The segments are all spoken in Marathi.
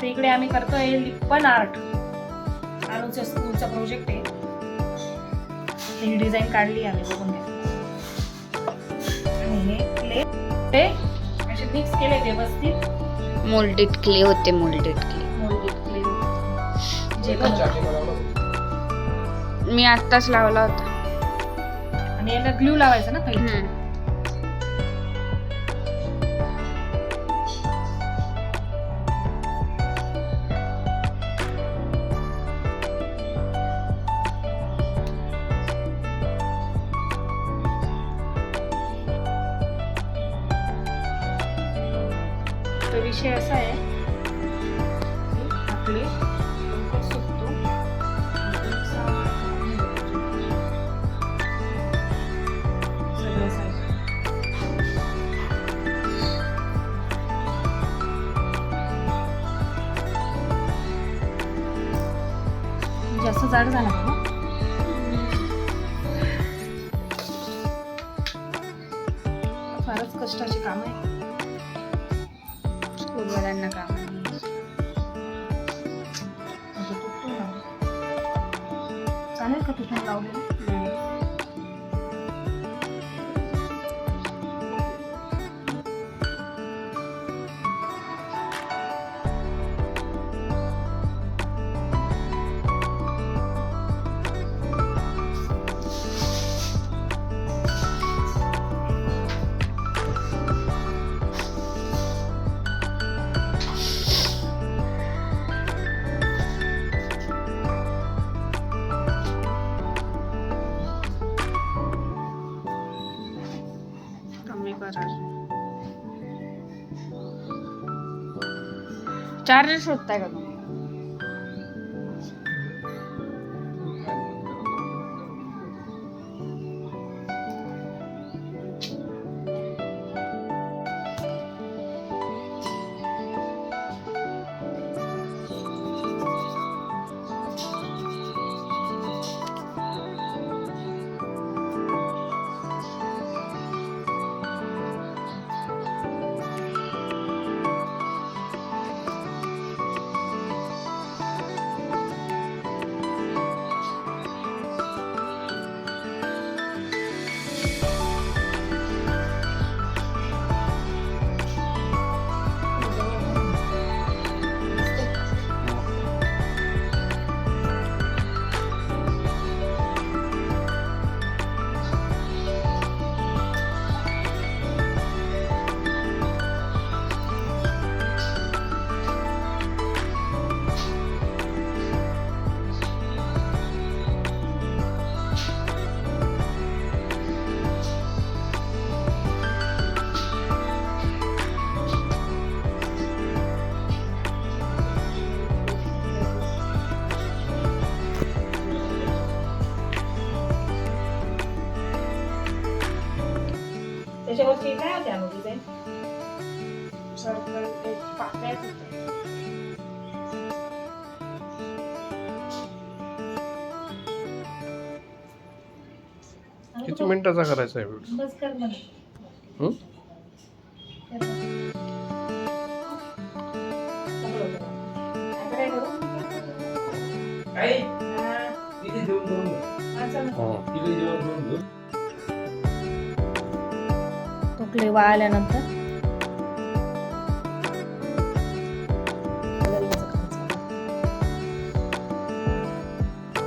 तर इकडे आम्ही करतोय लिप्पन आर्ट आरूच्या स्कूलचा प्रोजेक्ट आहे. ही डिझाईन काढली आम्ही बघून घ्या. आणि हे क्ले ते असे मिक्स केले व्यवस्थित. मोल्डेड क्ले होते मोल्डेड क्ले मोल्डेड क्ले जे. मी आत्ताच लावला होता. आणि याला ग्लू लावायचं ना पहिले? हम्म. झाला. Charles Ortega. मिनिटाचा करायचा आहे व्हिडिओ बस कर हं? हा. वाळल्यानंतर.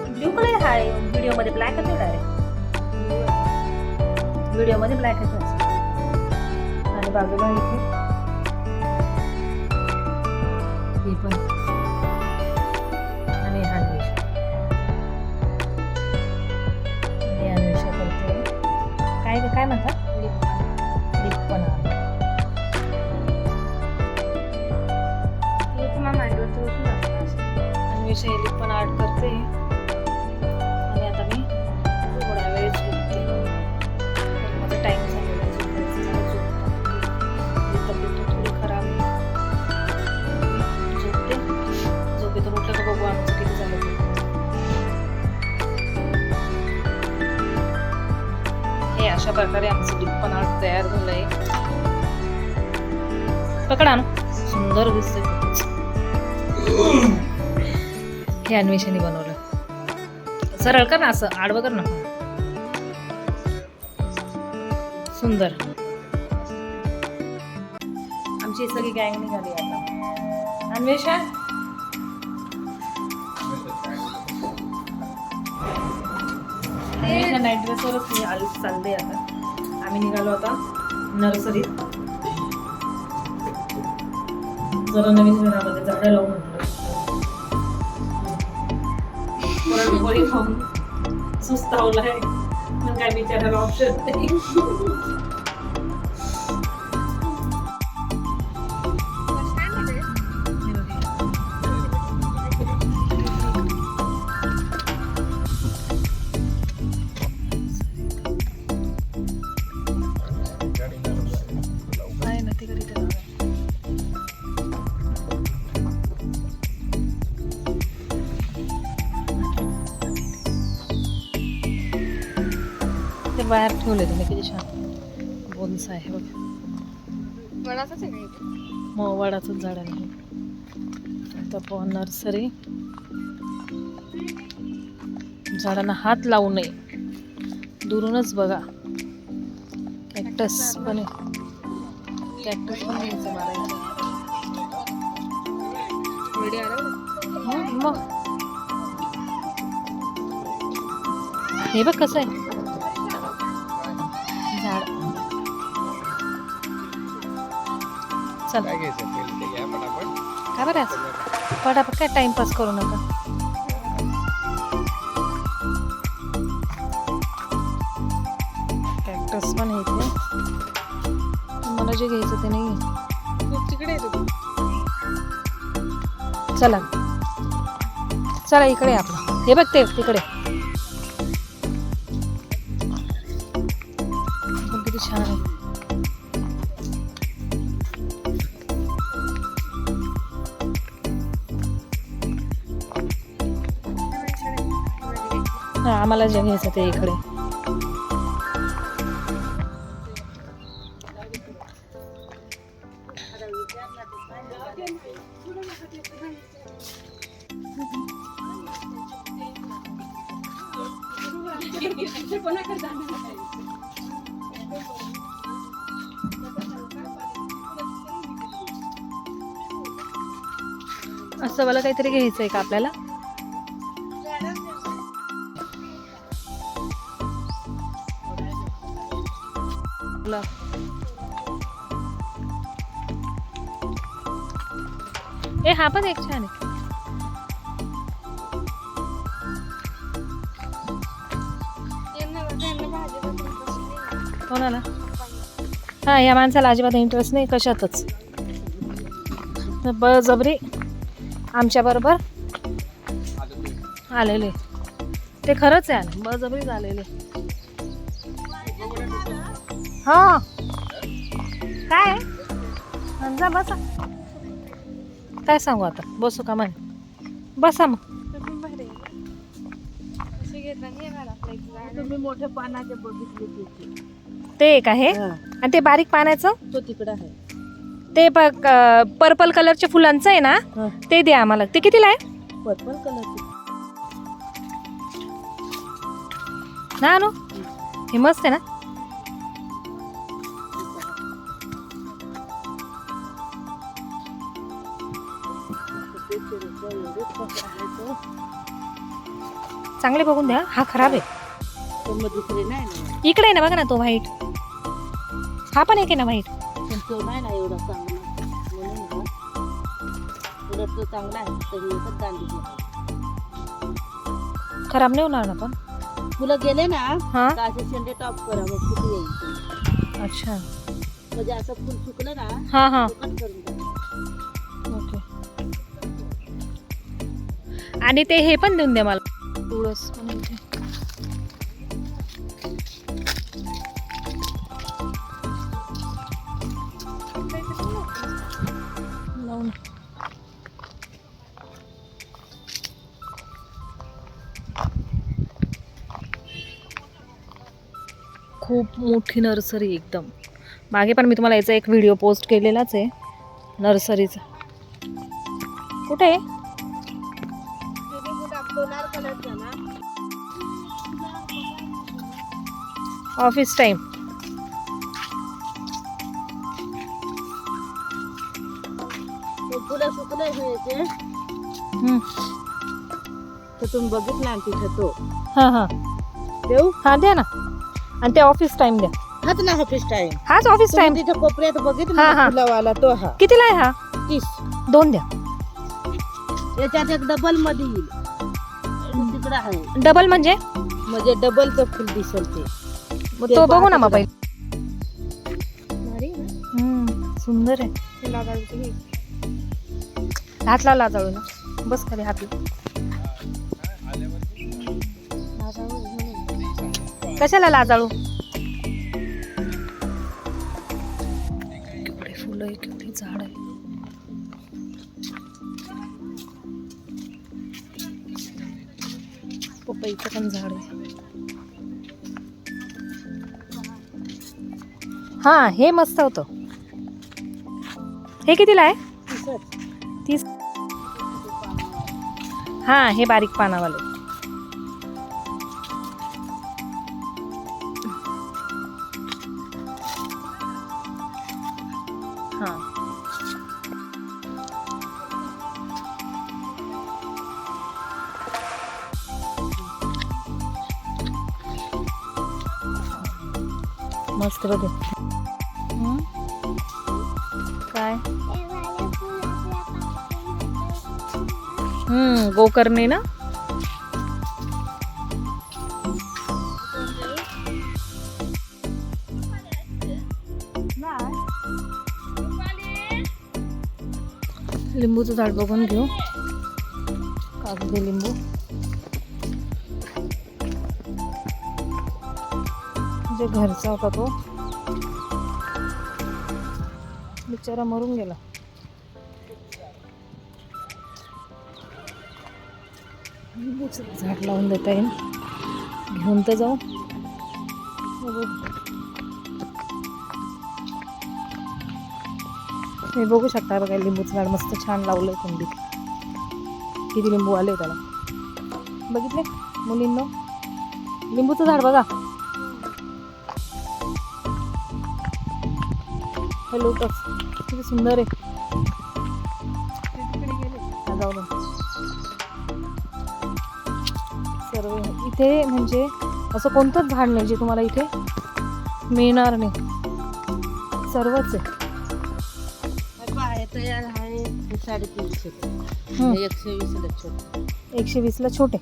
ब्ल्यू कलर हा व्हिडिओमध्ये ब्लॅक येतो डायरेक्ट. व्हिडिओमध्ये ब्लॅक आणि बाजूला इथे अशा प्रकारे आमचं लिप्पन आर्ट तयार झालंय. पकडा ना सुंदर दिसतंय. हे अन्वेषाने बनवलं. सरळ कर ना असं आडवं कर ना. सुंदर. आमची सगळी गँग निघाली आता. अन्वेषण नाईट ड्रेसवरच मी आल चालले आता. आम्ही निघालो आता नर्सरीत. जरा नवीन घरामध्ये झाडं लावून म्हटलं. पोळी खाऊन सुस्तावलाय मग काय विचारायला ऑप्शन नाही. बाहेर ठेवले तुम्ही किती छान. बोन्स आहे बघ वडाचाच आहे? मग वडाचं झाड आहे. आता नर्सरी. झाडांना हात लावू नये. दुरूनच बघा. कॅक्टस पण कॅक्टस पण घ्यायचं मारायचं मग. हे बघ कसं आहे. चल. काय घ्यायचं ते घ्या पटापट का बरं? पटापट काय टाइमपास करू नका. कॅक्टस पण आहे इथे मला जे घ्यायचं ते नाही. तिकडे. चला. चला इकडे आपलं. हे बघ ते तिकडे. मला आम्हाला जे घ्यायचं ते इकडे. असं मला काहीतरी घ्यायचं आहे का आपल्याला? ए हा पण एक छान आहे. कोणाला? हा या माणसाला अजिबात इंटरेस्ट नाही कशातच. बळजबरी आमच्या बरोबर? आलेले. ते खरंच आहे बळजबरीच आलेले हा. काय? हा, बसा. काय सांगू आता? बसू का म्हणे? बसा मग. तुम्ही मोठे पानाचे बघितले तिथे. ते एक आहे? हा, आणि ते बारीक पाण्याचं तो तिकडे आहे. ते पर्पल कलरच्या फुलांचं आहे ना? हा. ते द्या आम्हाला. ते कितीला आहे? पर्पल कलरचे ना नो हे मस्त आहे ना? चांगले बघून द्या. हा खराब आहे. इकडे आहे ना बघा ना तो व्हाईट हा पण एक आहे ना व्हाईट पण तो नाही ना एवढा चांगला म्हणून ना उलट तो चांगला आहे तरी एकच दांडी खराब नाही होणार ना पण. तुला गेले ना हा? असे शेंडे टॉप करा मग येईल? अच्छा. म्हणजे असं फुल सुकलं ना हा हा. ओके. आणि ते हे पण देऊन द्या मला. तुळस लावून. खूप मोठी नर्सरी एकदम. मागे पण मी तुम्हाला याचा एक व्हिडिओ पोस्ट केलेलाच आहे. नर्सरीचा. कुठे आहे? Office time. ते पुढं सुकलं तर तुम्ही बघितला ना तिथं तो। हा हा। देऊ हा द्या ना। आणि ते ऑफ़िस टाइम द्या हाच ना ऑफ़िस टाइम। हाच ऑफ़िस टाइम। तिथं कोपऱ्यात हा, हा. फुलावाला तो हा। कितीला आहे हा? तीस। दोन द्या याच्यात एक डबल मध्ये येईल तिकडं आहे डबल म्हणजे म्हणजे डबलचं फुल दिसेल ते मग ते बघू ना मग पहिले हम्म, सुंदर आहे. हात लावला जाळू ना. बस खाली हात लाव. कशाला लाजाळू? केवढे फुलं आहे केवढे झाड आहे पपईचं पण झाड आहे. हां हे मस्त होतं. हे कितीला आहे? तीस. हां हे बारीक पानावाले. हां. मस्त बघ. गोकर्णी ना? लिंबूचं झाड बघून घेऊ. कागदी लिंबू. जे घरचा होता तो. बिचारा मरून गेला. लिंबूचं झाड लावून देता येईल. घेऊन तर जाऊ. हे बघू शकता बघा लिंबूचं झाड मस्त छान लावलं आहे कुंडीत. किती लिंबू आले त्याला. बघितले मुलींना? लिंबूचं झाड बघा. हे लोटस किती सुंदर आहे. इथे म्हणजे असं कोणतंच झाड नाही जे तुम्हाला इथे मिळणार नाही. सर्वच आहे. तयार आहे साडेतीनशे एकशे वीसला छोट. एकशे वीसला छोटे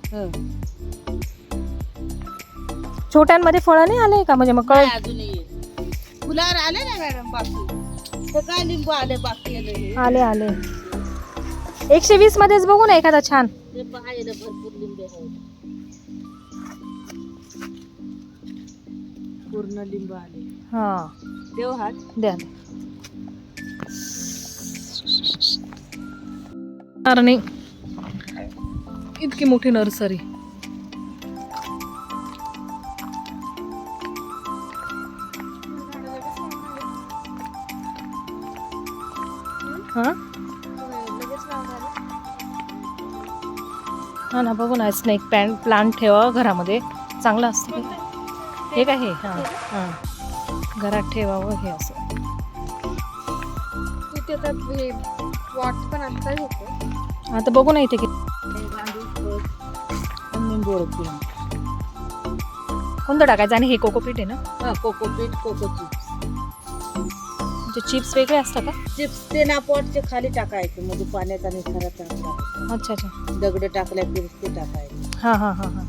छोट्यांमध्ये फळं नाही आले का? म्हणजे मग कळ काय अजून येईल फुलावर आले ना मॅडम बाकी? तर काय लिंबू आले बाकी आले? आले एकशे वीस मध्येच बघू ना एखादा छान. भरपूर लिंबे पूर्ण लिंबू आले. हा. देव हात. द्या. नाही इतकी मोठी नर्सरी. हा? हा ना बघू ना स्नेक पॅन्ट प्लांट ठेवा घरामध्ये. चांगलं असतं? हे काय हे? हां. हां. घरात ठेवावं हे असं. तिथे तर हे वॉट पण आता घेतो. आता बघू ना इथे किती हे आणि लिंबू ओळखून कोणतं टाकायचं? आणि हे कोकोपीट आहे ना? हा कोकोपीट कोको चिप्स म्हणजे चिप्स वेगळे असतात का? चिप्स ते ना पोटचे खाली टाकायचे म्हणजे पाण्याचा निखारा चांगला. अच्छा अच्छा. दगड टाकल्या की ते टाकायचे. हां हां हां हां.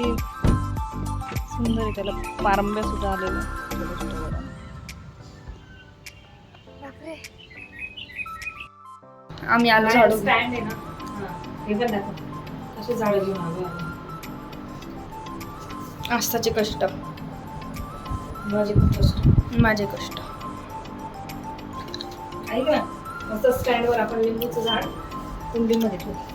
किती सुंदर आहे त्याला पारंब्या सुद्धा आलेल्या. आम्ही आलो झाडू स्टँड आहे ना? हां. पण दाखव. झाडं घेऊन आलो आस्थाचे कष्ट. माझे कष्ट. माझे कष्ट. ऐक ना मस्त स्टँडवर आपण लिंबूचं झाड कुंडीमध्ये ठेवू.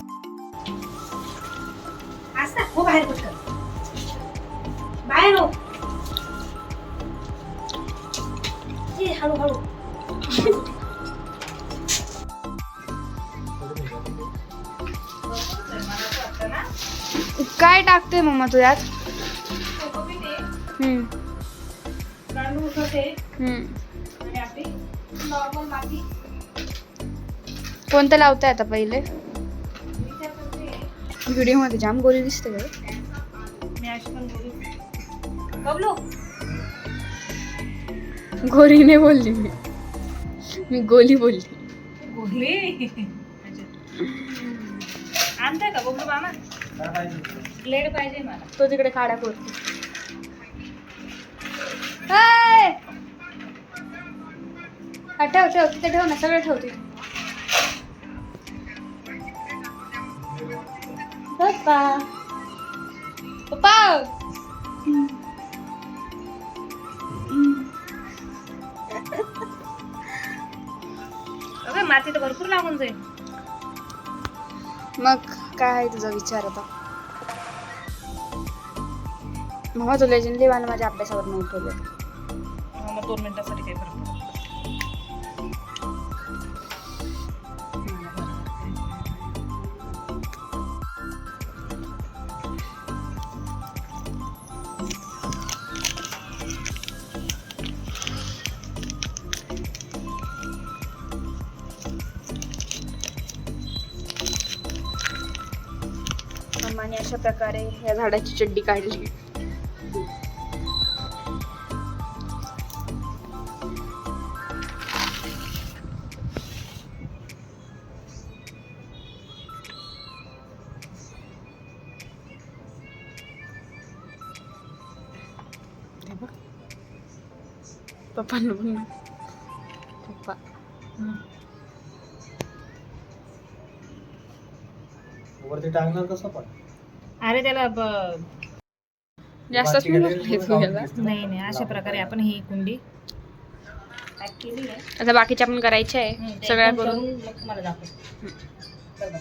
टाकते मम्मा तू यात. कोणतं लावताय आता पहिले? व्हिडिओमध्ये जाम गोरी दिसते बबलू. गोरीने बोलली मी. मी गोली बोलली. बोलली आणताय का बबलू मामा? ब्लेड पाहिजे मला. तो तिकडे काड्या करतो हाय! हा, ठेव ठेव तिथे ठेव ना सगळं ठेव तिथे. पप्पा. पप्पा! अगं माती तर भरपूर लागून जाईल. मग काय आहे तुझा विचार आता? मग तुला लेजंडली मला माझ्या अभ्यासावर नाही उठवलं हा, मग दोन मिनिटासाठी काही फरक. अम्माने अशा प्रकारे या झाडाची चड्डी काढली पप्पा बघ ना पप्पा. वरती टाकणार कसं पण? अरे त्याला ब- जास्तच माती नाही नाही नाही अशा प्रकारे आपण ही कुंडी पॅक केली आहे आता बाकीच्या आपण करायच्या आहे. सगळ्या करून. करून मग तुम्हाला दाखवते. बघा.